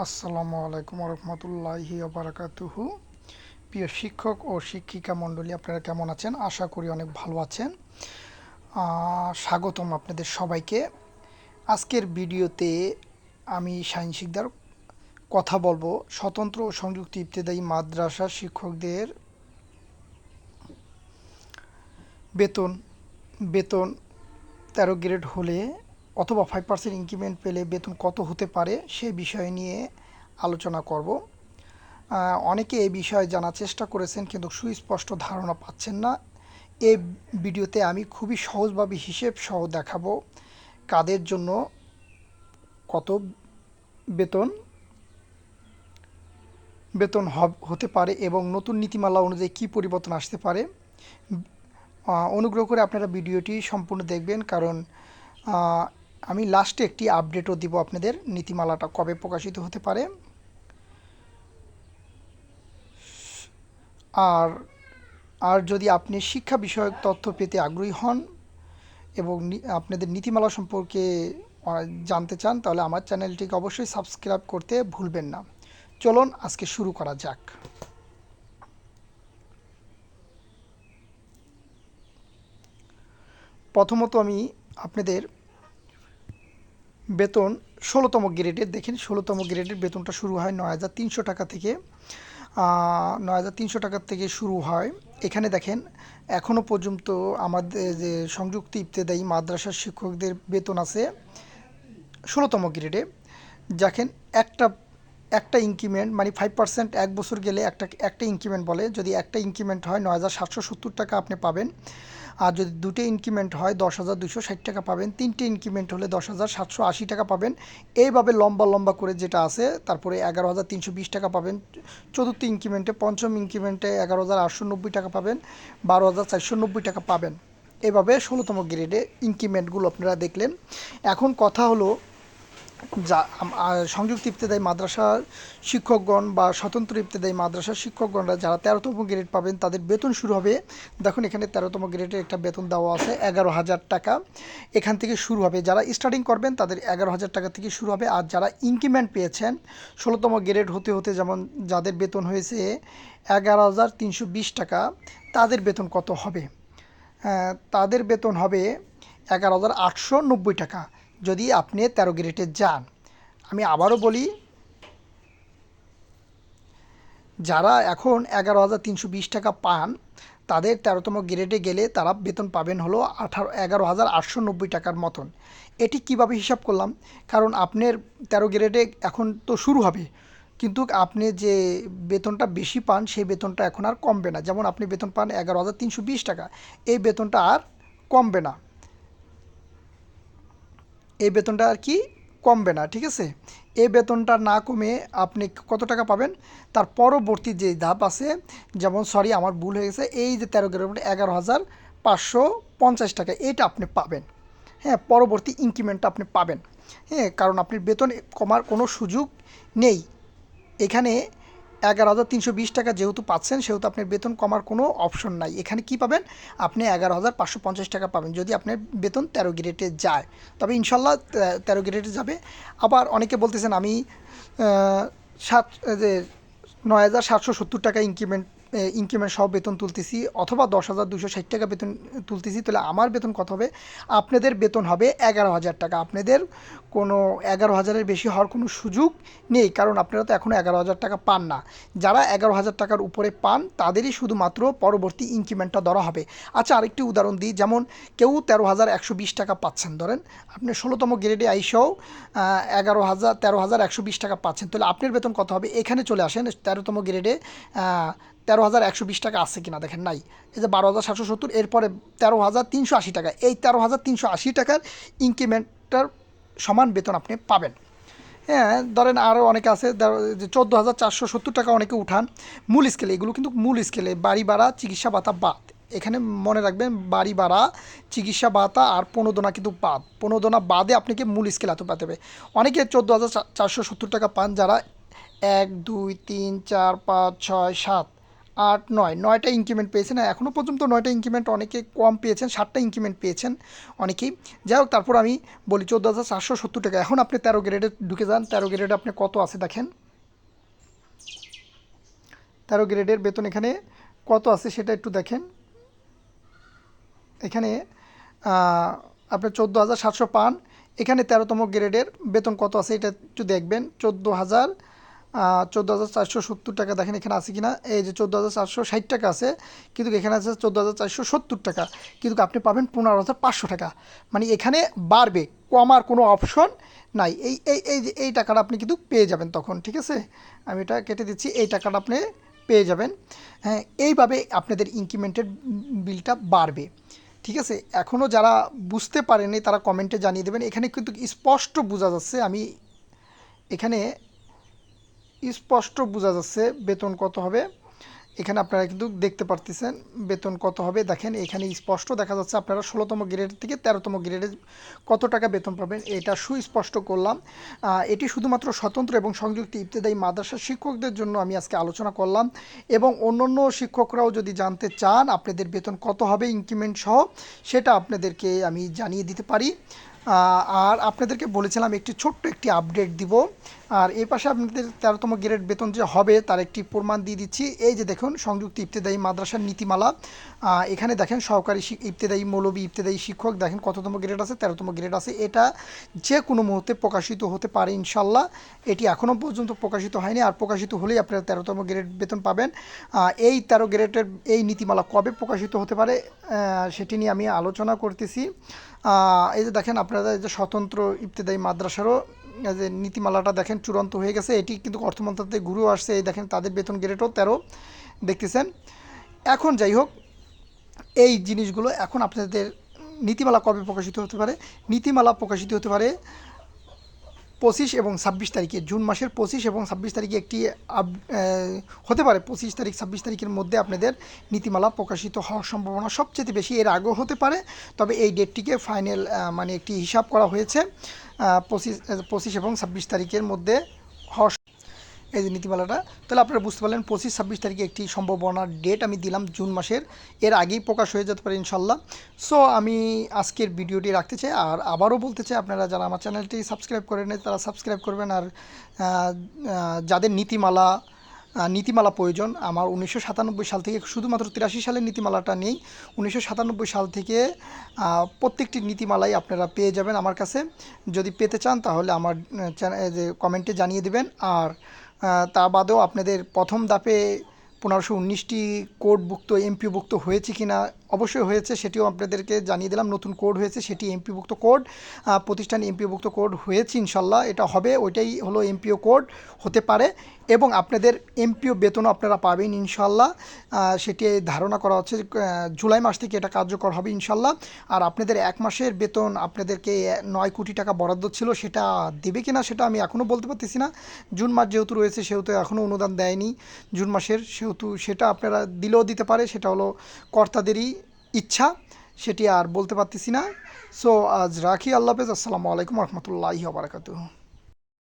আসসালামু আলাইকুম রহমতুল্লাহি বারাকাতুহু প্রিয় শিক্ষক ও শিক্ষিকা মণ্ডলী, আপনারা কেমন আছেন? আশা করি অনেক ভালো আছেন। স্বাগতম আপনাদের সবাইকে। আজকের ভিডিওতে আমি শিকদার কথা বলব। স্বতন্ত্র ও সংযুক্ত ইবতেদায়ী মাদ্রাসার শিক্ষকদের বেতন বেতন তেরো গ্রেড হলে অথবা ফাইভ পার্সেন্ট ইনক্রিমেন্ট পেলে বেতন কত হতে পারে সে বিষয় নিয়ে আলোচনা করব। অনেকে এই বিষয়ে জানার চেষ্টা করেছেন কিন্তু সুস্পষ্ট ধারণা পাচ্ছেন না। এই ভিডিওতে আমি খুবই সহজভাবে হিসেব সহ দেখাবো কাদের জন্য কত বেতন বেতন হতে পারে এবং নতুন নীতিমালা অনুযায়ী কী পরিবর্তন আসতে পারে। অনুগ্রহ করে আপনারা ভিডিওটি সম্পূর্ণ দেখবেন কারণ আমি লাস্টে একটি আপডেটও দিব আপনাদের, নীতিমালাটা কবে প্রকাশিত হতে পারে। আর আর যদি আপনি শিক্ষা বিষয়ক তথ্য পেতে আগ্রহী হন এবং আপনাদের নীতিমালা সম্পর্কে জানতে চান, তাহলে আমার চ্যানেলটিকে অবশ্যই সাবস্ক্রাইব করতে ভুলবেন না। চলুন, আজকে শুরু করা যাক। প্রথমত আমি আপনাদের বেতন ষোলোতম গ্রেডের, দেখেন ষোলোতম গ্রেডের বেতনটা শুরু হয় নয় হাজার তিনশো টাকা থেকে। নয় হাজার তিনশো টাকা থেকে শুরু হয়। এখানে দেখেন এখনও পর্যন্ত আমাদের যে সংযুক্ত ইবতেদায়ী মাদ্রাসার শিক্ষকদের বেতন আছে ষোলোতম গ্রেডে। দেখেন, একটা একটা ইনক্রিমেন্ট মানে ফাইভ পার্সেন্ট এক বছর গেলে একটা একটা ইনক্রিমেন্ট বলে। যদি একটা ইনক্রিমেন্ট হয় নয় হাজার সাতশো সত্তর টাকা আপনি পাবেন। আর যদি দুটো ইনক্রিমেন্ট হয় দশ হাজার দুশো ষাট টাকা পাবেন। তিনটে ইনক্রিমেন্ট হলে দশ হাজার সাতশো আশি টাকা পাবেন। এইভাবে লম্বা লম্বা করে যেটা আছে, তারপরে এগারো হাজার তিনশো বিশ টাকা পাবেন। চতুর্থ ইনক্রিমেন্টে পঞ্চম ইনক্রিমেন্টে এগারো হাজার আটশো নব্বই টাকা পাবেন। বারো হাজার চারশো নব্বই টাকা পাবেন। এভাবে ষোলোতম গ্রেডে ইনক্রিমেন্টগুলো আপনারা দেখলেন। এখন কথা হলো যা সংযুক্ত ইবতেদায়ী মাদ্রাসার শিক্ষকগণ বা স্বতন্ত্র ইবতেদায়ী মাদ্রাসার শিক্ষকগণরা যারা তেরোতম গ্রেড পাবেন তাদের বেতন শুরু হবে। দেখুন এখানে তেরোতম গ্রেডের একটা বেতন দেওয়া আছে এগারো হাজার টাকা। এখান থেকে শুরু হবে। যারা স্টার্টিং করবেন তাদের এগারো হাজার টাকা থেকে শুরু হবে। আর যারা ইনক্রিমেন্ট পেয়েছেন ষোলোতম গ্রেড হতে হতে যেমন যাদের বেতন হয়েছে এগারো হাজার তিনশো বিশ টাকা তাদের বেতন কত হবে? হ্যাঁ, তাদের বেতন হবে এগারো হাজার আটশো নব্বই টাকা। যদি আপনি তেরো গ্রেডে যান, আমি আবারও বলি, যারা এখন এগারো হাজার তিনশো বিশ টাকা পান, তাদের তেরোতম গ্রেডে গেলে তারা বেতন পাবেন হলো আঠারো, এগারো হাজার আটশো নব্বই টাকার মতন। এটি কীভাবে হিসাব করলাম? কারণ আপনার তেরো গ্রেডে এখন তো শুরু হবে, কিন্তু আপনি যে বেতনটা বেশি পান, সেই বেতনটা এখন আর কমবে না। যেমন আপনি বেতন পান এগারো হাজার তিনশো বিশ টাকা, এই বেতনটা আর কমবে না। এই বেতনটা আর কি কমবে না, ঠিক আছে? এই বেতনটা না কমে আপনি কত টাকা পাবেন? তার পরবর্তী যে ধাপ আছে, যেমন সরি আমার ভুল হয়ে গেছে, এই যে তেরো গ্রেড এগারো হাজার পাঁচশো পঞ্চাশ টাকা, এটা আপনি পাবেন। হ্যাঁ পরবর্তী ইনক্রিমেন্টটা আপনি পাবেন। হ্যাঁ কারণ আপনি বেতন কমার কোনো সুযোগ নেই। এখানে এগারো হাজার তিনশো বিশ টাকা যেহেতু পাচ্ছেন, সেহেতু আপনার বেতন কমার কোনো অপশন নাই। এখানে কি পাবেন? আপনি এগারো হাজার পাঁচশো পঞ্চাশ টাকা পাবেন, যদি আপনার বেতন তেরো গ্রেডে যায়। তবে ইনশাল্লাহ তেরো গ্রেডে যাবে। আবার অনেকে বলতেছেন, আমি সাত নয় হাজার সাতশো সত্তর টাকা ইনক্রিমেন্ট ইনক্রিমেন্ট সব বেতন তুলতেছি, অথবা দশ হাজার দুশো ষাট টাকা বেতন তুলতেছি, তাহলে আমার বেতন কত হবে? আপনাদের বেতন হবে এগারো হাজার টাকা। আপনাদের কোনো এগারো হাজারের বেশি হওয়ার কোনো সুযোগ নেই, কারণ আপনারা তো এখনও এগারো হাজার টাকা পান না। যারা এগারো হাজার টাকার উপরে পান, তাদেরই শুধুমাত্র পরবর্তী ইনক্রিমেন্টটা ধরা হবে। আচ্ছা আরেকটি উদাহরণ দিই, যেমন কেউ তেরো হাজার একশো বিশ টাকা পাচ্ছেন, ধরেন। আপনি ষোলোতম গ্রেডে আইসেও এগারো হাজার, তেরো হাজার একশো বিশ টাকা পাচ্ছেন, তাহলে আপনার বেতন কত হবে? এখানে চলে আসেন, তেরোতম গ্রেডে তেরো হাজার একশো বিশ টাকা আছে কিনা দেখেন নাই। এই যে বারো হাজার সাতশো সত্তর, এরপরে তেরো হাজার তিনশো আশি টাকা। এই তেরো হাজার তিনশো আশি টাকার ইনক্রিমেন্টটার সমান বেতন আপনি পাবেন। হ্যাঁ ধরেন আরও অনেকে আছে যে চোদ্দ হাজার চারশো সত্তর টাকা অনেকে উঠান। মূল স্কেলে, এগুলো কিন্তু মূল স্কেলে, বাড়ি ভাড়া, চিকিৎসা ভাতা বাদ। এখানে মনে রাখবেন, বাড়ি ভাড়া, চিকিৎসা ভাতা আর প্রণোদনা কিন্তু বাদ। প্রণোদনা বাদে আপনাকে মূল স্কেল এত পেতে হবে। অনেকে চোদ্দ হাজার চারশো সত্তর টাকা পান যারা এক, দুই, তিন, চার, পাঁচ, ছয়, সাত। আট, নয়, নয়টা ইনক্রিমেন্ট পেয়েছেন এখনও পর্যন্ত নয়টা ইনক্রিমেন্ট অনেকে কম পেয়েছেন, সাতটা ইনক্রিমেন্ট পেয়েছেন অনেকেই। যাই হোক, তারপর আমি বলি চোদ্দ হাজার চারশো সত্তর টাকা। এখন আপনি তেরো গ্রেডে ঢুকে যান। তেরো গ্রেডে আপনি কত আছে দেখেন। তেরো গ্রেডের বেতন এখানে কত আছে সেটা একটু দেখেন। এখানে আপনি চোদ্দ হাজার সাতশো পান। এখানে তেরোতম গ্রেডের বেতন কত আছে এটা একটু দেখবেন। চোদ্দ হাজার চোদ্দ হাজার চারশো সত্তর টাকা দেখেন এখানে আছে কিনা। এই যে চোদ্দ হাজার চারশো ষাট টাকা আছে, কিন্তু এখানে আছে চোদ্দ হাজার চারশো সত্তর টাকা। কিন্তু আপনি পাবেন পনেরো হাজার পাঁচশো টাকা। মানে এখানে বাড়বে কমার কোনো অপশন নাই। এই এই এই এই টাকাটা আপনি কিন্তু পেয়ে যাবেন তখন, ঠিক আছে? আমি এটা কেটে দিচ্ছি, এই টাকাটা আপনি পেয়ে যাবেন। হ্যাঁ এইভাবে আপনাদের ইনক্রিমেন্টের বিলটা বাড়বে, ঠিক আছে? এখনও যারা বুঝতে পারেনি তারা কমেন্টে জানিয়ে দেবেন। এখানে কিন্তু স্পষ্ট বোঝা যাচ্ছে, আমি এখানে স্পষ্ট বোঝা যাচ্ছে বেতন কত হবে। এখানে আপনারা কিন্তু দেখতে পারতেছেন বেতন কত হবে। দেখেন, এখানে স্পষ্ট দেখা যাচ্ছে আপনারা ষোলোতম গ্রেড থেকে তেরোতম গ্রেডে কত টাকা বেতন পাবেন, এটা সুস্পষ্ট করলাম। এটি শুধুমাত্র স্বতন্ত্র এবং সংযুক্ত ইবতেদায়ী মাদ্রাসা শিক্ষকদের জন্য আমি আজকে আলোচনা করলাম এবং অন্যান্য শিক্ষকরাও যদি জানতে চান আপনাদের বেতন কত হবে ইনক্রিমেন্ট সহ, সেটা আপনাদেরকে আমি জানিয়ে দিতে পারি। আর আপনাদেরকে বলেছিলাম একটি ছোট্ট একটি আপডেট দিব। আর এই পাশে আপনাদের তেরোতম গ্রেড বেতন যে হবে, তার একটি প্রমাণ দিয়ে দিচ্ছি। এই যে দেখুন, সংযুক্ত ইবতেদায়ী মাদ্রাসার নীতিমালা। এখানে দেখেন, সহকারী ইবতেদায়ী মৌলবী, ইবতেদায়ী শিক্ষক, দেখেন কততম গ্রেড আছে, তেরোতম গ্রেড আছে। এটা যে কোনো মুহূর্তে প্রকাশিত হতে পারে ইনশাল্লাহ এটি এখনও পর্যন্ত প্রকাশিত হয়নি, আর প্রকাশিত হলেই আপনারা তেরোতম গ্রেড বেতন পাবেন। এই তেরো গ্রেডের এই নীতিমালা কবে প্রকাশিত হতে পারে সেটি নিয়ে আমি আলোচনা করতেছি। এই যে দেখেন, আপনারা যে স্বতন্ত্র ইফতেদায়ী মাদ্রাসারও যে নীতিমালাটা দেখেন চূড়ান্ত হয়ে গেছে, এটি কিন্তু অর্থ মন্ত্রণালয় ঘুরেও আসছে। এই দেখেন তাদের বেতন গ্রেডও তেরো দেখতেছেন। এখন যাই হোক, এই জিনিসগুলো এখন আপনাদের নীতিমালা কবে প্রকাশিত হতে পারে? নীতিমালা প্রকাশিত হতে পারে পঁচিশ এবং ছাব্বিশ তারিখে, জুন মাসের পঁচিশ এবং ছাব্বিশ তারিখে একটি আপ- হতে পারে পঁচিশ তারিখ, ছাব্বিশ তারিখের মধ্যে আপনাদের নীতিমালা প্রকাশিত হওয়ার সম্ভাবনা সবচেয়ে বেশি। এর আগেও হতে পারে, তবে এই ডেটটিকে ফাইনাল মানে একটি হিসাব করা হয়েছে পঁচিশ পঁচিশ এবং ছাব্বিশ তারিখের মধ্যে হওয়ার এই যে নীতিমালাটা, তাহলে আপনারা বুঝতে পারলেন পঁচিশ ছাব্বিশ তারিখে একটি সম্ভাবনার ডেট আমি দিলাম জুন মাসের। এর আগেই প্রকাশ হয়ে যেতে পারে ইনশাল্লাহ সো আমি আজকের ভিডিওটি রাখতে চাই, আর আবারও বলতে চাই, আপনারা যারা আমার চ্যানেলটি সাবস্ক্রাইব করেন তারা সাবস্ক্রাইব করবেন। আর যাদের নীতিমালা নীতিমালা প্রয়োজন, আমার উনিশশো সাতানব্বই সাল থেকে শুধুমাত্র তিরাশি সালের নীতিমালাটা নেই, উনিশশো সাতানব্বই সাল থেকে প্রত্যেকটি নীতিমালাই আপনারা পেয়ে যাবেন আমার কাছে। যদি পেতে চান, তাহলে আমার চ্যানেল কমেন্টে জানিয়ে দেবেন। আর তা বাদেও আপনাদের প্রথম ধাপে পনেরোশো উনিশটি কোডভুক্ত এমপিভুক্ত হয়েছে কি না অবশ্যই হয়েছে, সেটিও আপনাদেরকে জানিয়ে দিলাম। নতুন কোড হয়েছে, সেটি এমপিভুক্ত কোড প্রতিষ্ঠান এমপিভুক্ত কোড হয়েছে ইনশাল্লাহ, এটা হবে, ওইটাই হলো এমপিও কোড হতে পারে। এবং আপনাদের এমপিও বেতনও আপনারা পাবেন ইনশাল্লাহ। সেটি ধারণা করা হচ্ছে জুলাই মাস থেকে এটা কার্যকর হবে ইনশাল্লাহ। আর আপনাদের এক মাসের বেতন আপনাদেরকে নয় কোটি টাকা বরাদ্দ ছিল, সেটা দেবে কি না সেটা আমি এখনও বলতে পারতেছি না। জুন মাস যেহেতু রয়েছে, সেহেতু এখনও অনুদান দেয়নি। জুন মাসের সেহেতু সেটা আপনারা দিলেও দিতে পারে, সেটা হলো কর্তাদেরই ইচ্ছা, সেটি আর বলতে পারতেছি না। সো আজ রাখি। আল্লাহ হাফেজ। আসসালামু আলাইকুম রহমতুল্লাহি বারাকাতুহ।